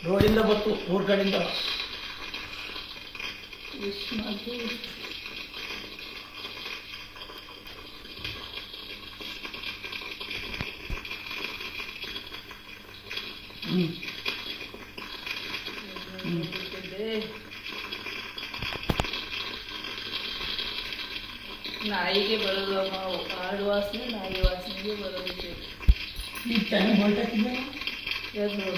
ರೋಡಿಂದ ಬತ್ತು ಊರ್ ಕಡೆಯಿಂದ ನಾಯಿಗೆ ಬರೋದು ಕಾಡು ವಾಸನೆ ನಾಯಿ ವಾಸನೆಗೆ ಬರೋದು. ಈಗ ಚೆನ್ನಾಗಿ ಹೊರಟಿದ್ದೆ ಎದ್ದು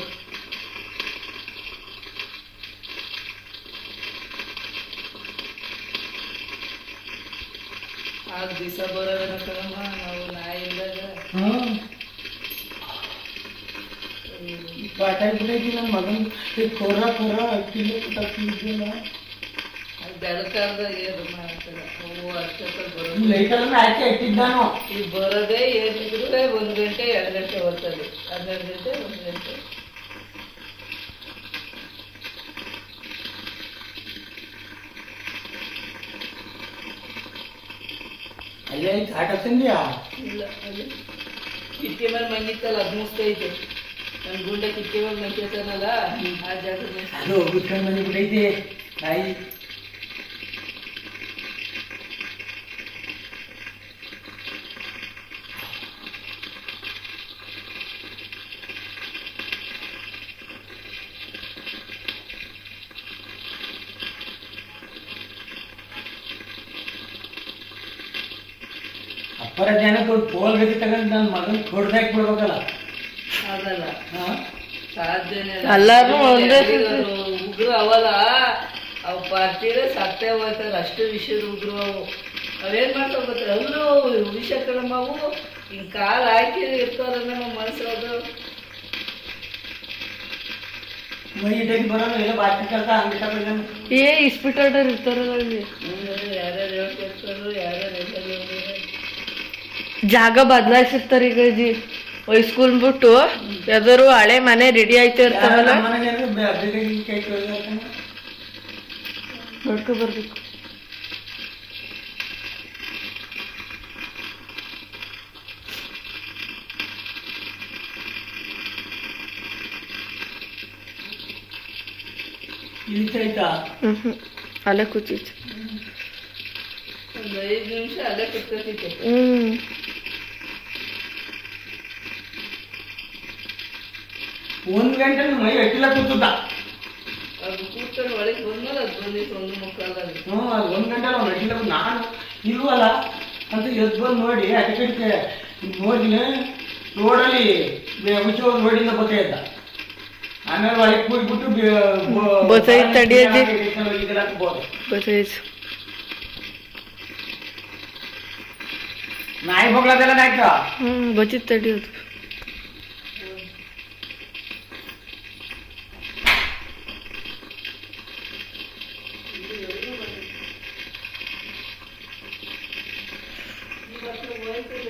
ಆಗ ದಿವಸ ಬರೋದನ್ನ ಕಣಮ್ಮ ನಾವು ನಾಯಿ ಇದ್ದಾಗ ಹ್ಮ್ ಪಾಠ ಬಿಡೈತಿ ನನ್ನ ಮಗನ್ ಈ ಕೊರ ಕೊರ ಅಕ್ಕಿಲ್ಲ ತಪ್ಪಿದ್ದಿಲ್ಲ ಅದು ಬೆಳಕಾರ್ದಾಗ ಏನು ಮಾಡ್ತಾರೆ ಅವು ಅಷ್ಟೊತ್ತ ಬರೋದು ಲೈಟಲ್ಲಿ ಹಾಕಿ ಇಟ್ಟಿದ್ದಾನು ಈಗ ಬರೋದೇ ಏನಿದ್ರು ಒಂದು ಗಂಟೆ ಎರಡು ಗಂಟೆ ಬರ್ತದೆ ಹನ್ನೆರಡು ಗಂಟೆ ಒಂದು ಗಂಟೆ ಅಲ್ಲೇ ಕಾಟ ತಂದ್ಯಾ ಇಲ್ಲ ಅದು ಕಿಟಕಿ ಮೇಲೆ ಮಂಗಿತ್ತಲ್ಲ ಅದು ಮುಸ್ತೈತೆ ನನ್ನ ಗುಂಡೆ ಕಿಟಕಿ ಮೇಲೆ ಮಂಗಿತಾನಲ್ಲ ಆ ಜಾಗ ಅದು ಬಿಟ್ಕೊಂಡು ಬಂದು ಬಿಟ್ಟೈತಿ ಅಪ್ಪರ ಜನಕ್ಕೆ ಒಂದು ಪೋಲ್ ಗತಿ ತಗೊಂಡು ನನ್ನ ಮಗನ್ ಕೊಡ್ಬೇಕು ಬಿಡ್ಬೇಕಲ್ಲ ಅದಲ್ಲ. ಹಾ? ಸಾಧ್ಯನೇ ಎಲ್ಲಾರ್ನೂ ಒಂದೇ ಉಗ್ರು ಅವಲ್ಲ. ಅವು ಪಾರ್ಟಿಗೆ ಸತ್ತೇ ಹೋಗ್ತಾರೆ ಅಷ್ಟು ವಿಷಯದ ಉಗ್ರು ಅವು. ಅವೇನ್ ಮಾಡ್ತಾವ ಗೊತ್ತಿಲ್ಲ ಅವರು ವಿಷ ಕಣಮ್ಮ ಅವು ಹಿಂಗ್ ಕಾಲ್ ಹಾಕಿ ಇರ್ತಾರ ನಮ್ಮ ಮನಸ್ಸದು ಮೈ ಇಟ್ಟಾಗಿ ಬರೋದು ಎಲ್ಲ ಬಾಕಿ ಕೆಲಸ ಹಂಗೆ ತಗೊಂಡು ಏ ಇಸ್ಪಿಟರ್ ಇರ್ತಾರಲ್ಲ ಅಲ್ಲಿ ಯಾರ್ಯಾರು ಹೇಳ್ತಿರ್ತಾರೋ ಯಾರ್ಯಾರು ಹೇಳ್ತಾರೆ ಜಾಗ ಬದಲಾಯಿಸಿರ್ತಾರ ಈಗ ಅಜ್ಜಿ ಹೈಸ್ಕೂಲ್ ಬಿಟ್ಟು ಯಾವ್ದಾರು ಹಳೆ ಮನೆ ರೆಡಿ ಆಯ್ತಾ ಇರ್ತಾವಲ್ಲ ನೋಡ್ಕೊ ಬರ್ಬೇಕು ಇಳಿತೈತಾ ಹ್ಮ್ ಹ್ಮ್ ಅಲ್ಲೇ ಕೂತಿತ್ತು ಒಂದು ಐದು ನಿಮಿಷ ಅಲ್ಲೇ ಕುತ್ಕೊತಿದ್ದೆ ಹ್ಮ್ ಒಂದ್ ಗಂಟೆ ಮೈ ಅಟ್ಟಿಲ್ಲ ಕೂತುದ್ದ. ಅದು ಕೂತ್ಕೊಂಡು ಒಳಗೆ ಬಂದ್ಮೇಲೆ ಅದು ಬಂದಿತ್ತು ಒಂದು ಮುಕ್ಕಾಲಲ್ಲಿ. ಹ್ಞೂ ಅದು ಒಂದ್ ಗಂಟೆ ಅವ್ನು ಅಟ್ಟಿಲ್ಲ ಕೂತ್ ನಾನು ಇಲ್ವಲ್ಲ ಅಂತ ಎದ್ದು ಬಂದು ನೋಡಿ ಅಟಿಕೆಟ್ಗೆ ನೋಡಿನ ರೋಡಲ್ಲಿ ಹುಚ್ಚ ರೋಡಿಂದ ಬತ್ತೆ ಇದ್ದ ಆಮೇಲೆ ಒಳಗೆ ಬೋದು ಗೊತ್ತಾಯ್ತು ನಾಯಿ ಬಗ್ಲದೆಲ್ಲ ನಾಯ್ಕ? ಹ್ಮ್ ಬಚಿತ್ ತಡಿಯೋದು Thank you.